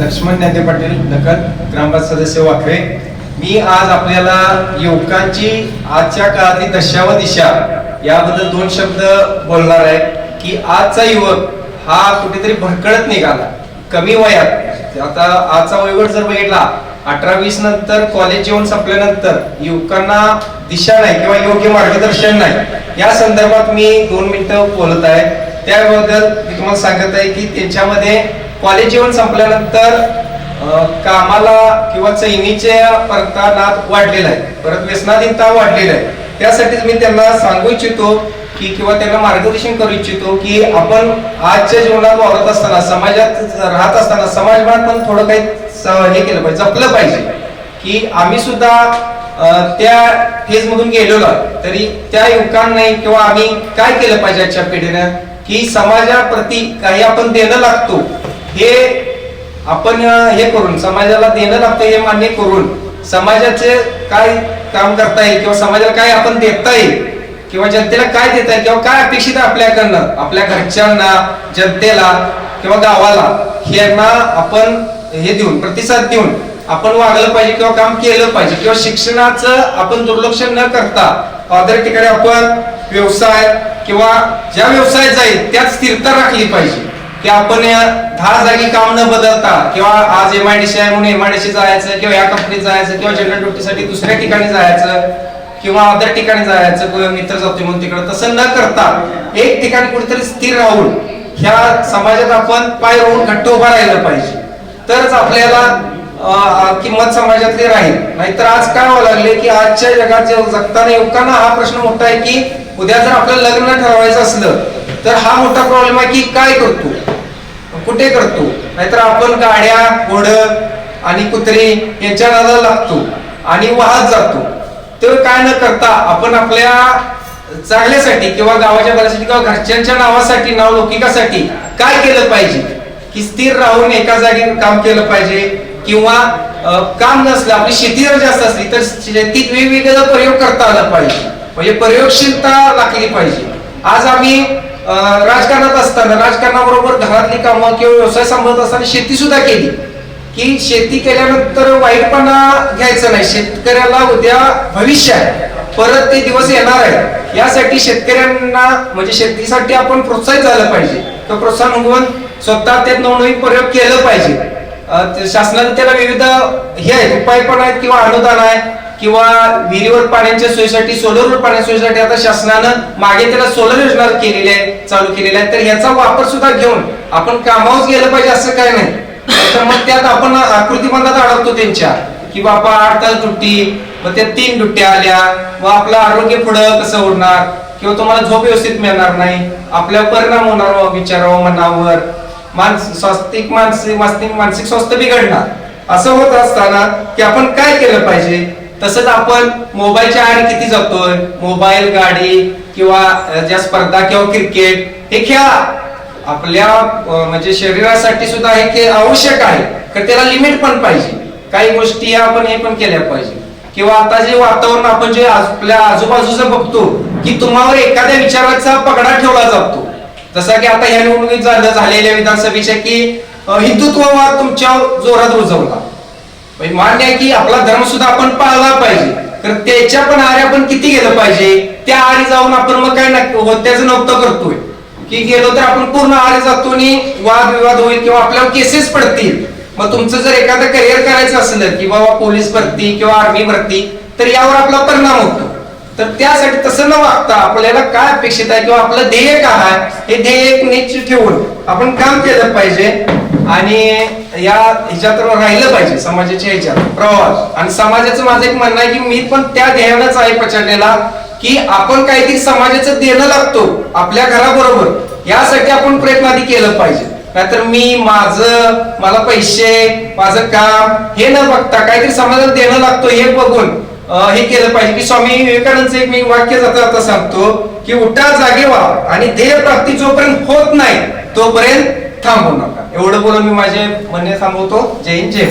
लक्ष्मण ज्ञाते पाटील नकल ग्रामपंचायत सदस्य वाखरे मी आज आपल्याला युवकांची आजच्या काळातली दशा व दिशा याबद्दल दोन शब्द बोलणार आहे की आजचा युवक हा कुठेतरी भरकळत निघाला. कमी वयात. आता आजचा वयोगट जर बघितला अठरा वीस नंतर कॉलेज जेवण संपल्यानंतर युवकांना दिशा नाही किंवा योग्य मार्गदर्शन नाही. या संदर्भात मी दोन मिनिटं बोलत आहे. त्याबद्दल मी तुम्हाला सांगत आहे की त्यांच्यामध्ये कॉलेज जीवन संपल्यानंतर कामाला किंवा चैनीच्या परतानात वाढलेला आहे. परत व्यसनाधीनता वाढलेला आहे. त्यासाठीच मी त्यांना सांगू इच्छितो की किंवा त्यांना मार्गदर्शन करू इच्छितो की आपण आजच्या जीवनात वावरत असताना समाजात राहत असताना समाजभान पण थोडं काही हे केलं पाहिजे जपलं पाहिजे. की आम्ही सुद्धा त्या फेजमधून गेलेलो आहे. तरी त्या युवकांनी किंवा आम्ही काय केलं पाहिजे आजच्या पिढीनं? की समाजाप्रती काही आपण देणं लागतो. हे आपण हे करून समाजाला देणं लागतं हे मान्य करून समाजाचे काय काम करता येईल किंवा समाजाला काय आपण देता येईल किंवा जनतेला काय देता येईल किंवा काय अपेक्षित आहे आपल्याकडनं आपल्या घरच्यांना जनतेला किंवा गावाला यांना आपण हे देऊन प्रतिसाद देऊन आपण वागलं पाहिजे किंवा काम केलं पाहिजे किंवा शिक्षणाचं आपण दुर्लक्ष न करता अदर ठिकाणी आपण व्यवसाय किंवा ज्या व्यवसायात जाईल त्यात स्थिरता राखली पाहिजे. की आपण या दहा जागी काम न बदलता किंवा आज एम आय डी आहे म्हणून एम आय डी सी जायचं किंवा या कंपनीत जायचं किंवा जनरल ड्युटीसाठी दुसऱ्या ठिकाणी जायचं किंवा अदर ठिकाणी जायचं किंवा मित्र जातो म्हणून तिकडं तसं न करता एक ठिकाणी कुठेतरी स्थिर राहून ह्या समाजात आपण पाय राहून घट्ट उभा राहिलं पाहिजे. तरच आपल्याला किंमत समाजातली राहील. नाहीतर आज काय व्हावं लागले की आजच्या जगात जे जगताना युवकांना हा प्रश्न मोठा आहे की उद्या जर आपलं लग्न ठरवायचं असलं तर हा मोठा प्रॉब्लेम आहे की काय करतो? कुठे करतो? नाहीतर आपण गाड्या घोड आणि कुत्रे यांच्या नादाला लागतो आणि वाहत जातो. ते काय न करता आपण आपल्या चांगल्यासाठी किंवा गावाच्या भल्यासाठी किंवा घरच्यांच्या नावासाठी नाव लौकिकासाठी काय केलं पाहिजे? की स्थिर राहून एका जागी काम केलं पाहिजे किंवा काम नसलं आपली शेती जर जास्त असली तर शेतीत वेगवेगळा प्रयोग करता आला पाहिजे. म्हणजे प्रयोगशीलता लागली पाहिजे. आज आम्ही राजकारणात असताना राजकारणाबरोबर घरातली कामं किंवा व्यवसाय सांभाळत असताना शेती सुद्धा केली. की शेती केल्यानंतर वाईटपणा घ्यायचं नाही. शेतकऱ्याला उद्या भविष्य आहे. परत ते दिवस येणार आहे यासाठी शेतकऱ्यांना म्हणजे शेतीसाठी आपण प्रोत्साहित झालं पाहिजे. तर प्रोत्साहन होऊन स्वतः त्यात नवनवीन प्रयोग केलं पाहिजे. शासनाने त्याला विविध हे आहेत उपाय पण आहेत किंवा अनुदान आहे. किंवा विहिरीवर पाण्याच्या सोयीसाठी सोलरवर पाण्याच्या सोयीसाठी आता शासनानं मागे त्याला सोलर योजना केलेली आहे चालू केलेली आहे तर याचा वापर सुद्धा घेऊन आपण कामावर गेलं पाहिजे असं काय नाही. तर मग त्यात आपण आकृतीबंधात अडकतो त्यांच्या की बाबा आठ तास दुट्टी मग त्या तीन दुट्ट्या आल्या व आपलं आरोग्य पुढं कसं उडणार किंवा तुम्हाला झोप व्यवस्थित मिळणार नाही आपल्या परिणाम होणार हो, विचारावं मनावर मानस स्वास्तिक मानसिक मानसिक मानसिक स्वास्थ्य बिघडणार. असं होत असताना की आपण काय केलं पाहिजे? तसंच आपण मोबाईलच्या आड किती जातोय मोबाईल गाडी किंवा ज्या स्पर्धा किंवा क्रिकेट हे खेळा. आपल्या म्हणजे शरीरासाठी सुद्धा हे खेळ आवश्यक आहे. तर त्याला लिमिट पण पाहिजे. काही गोष्टी आपण हे पण केल्या पाहिजे. किंवा आता जे वातावरण आपण जे आपल्या आजूबाजूचं बघतो की तुम्हावर एखाद्या विचाराचा पगडा ठेवला जातो. जसा की आता या निवडणुकीत झालं झालेल्या विधानसभेच्या की हिंदुत्ववाद तुमच्या जोरात रुजवला. म्हणजे मान्य आहे की आपला धर्म सुद्धा आपण पाळला पाहिजे. तर त्याच्या पण आरे आपण किती गेलं पाहिजे? त्या आरे जाऊन आपण मग काय त्याचं नव्हतं करतोय. की गेलो तर आपण पूर्ण आरे जातो आणि वाद विवाद होईल किंवा आपल्यावर केसेस पडतील. मग तुमचं जर एखादं करिअर करायचं असेल की बाबा पोलीस भरती किंवा आर्मी भरती तर यावर आपला परिणाम होतो. तर त्यासाठी तसं न वागता आपल्याला काय अपेक्षित आहे किंवा आपलं ध्येय काय आहे? हे ध्येय निश्चित ठेवून आपण काम केलं पाहिजे. आणि या ह्याच्यात राहिलं पाहिजे समाजाच्या ह्याच्यात प्रवास. आणि समाजाचं माझं एक म्हणणं आहे की मी पण त्या ध्येयानंच आहे पछाडलेला की आपण काहीतरी समाजाचं देणं लागतो आपल्या घराबरोबर यासाठी आपण प्रयत्न आधी केलं पाहिजे. नाहीतर मी माझं मला पैसे माझं काम हे न बघता काहीतरी समाजाला देणं लागतो हे बघून हे केलं पाहिजे. की स्वामी विवेकानंदचं एक मी वाक्य जाता जाता सांगतो की उठा जागे व्हा आणि ध्येय प्राप्ती जोपर्यंत होत नाही तोपर्यंत थांबू नका. एवढं बोलून मी माझे म्हणणे थांबवतो. जय हिंद जय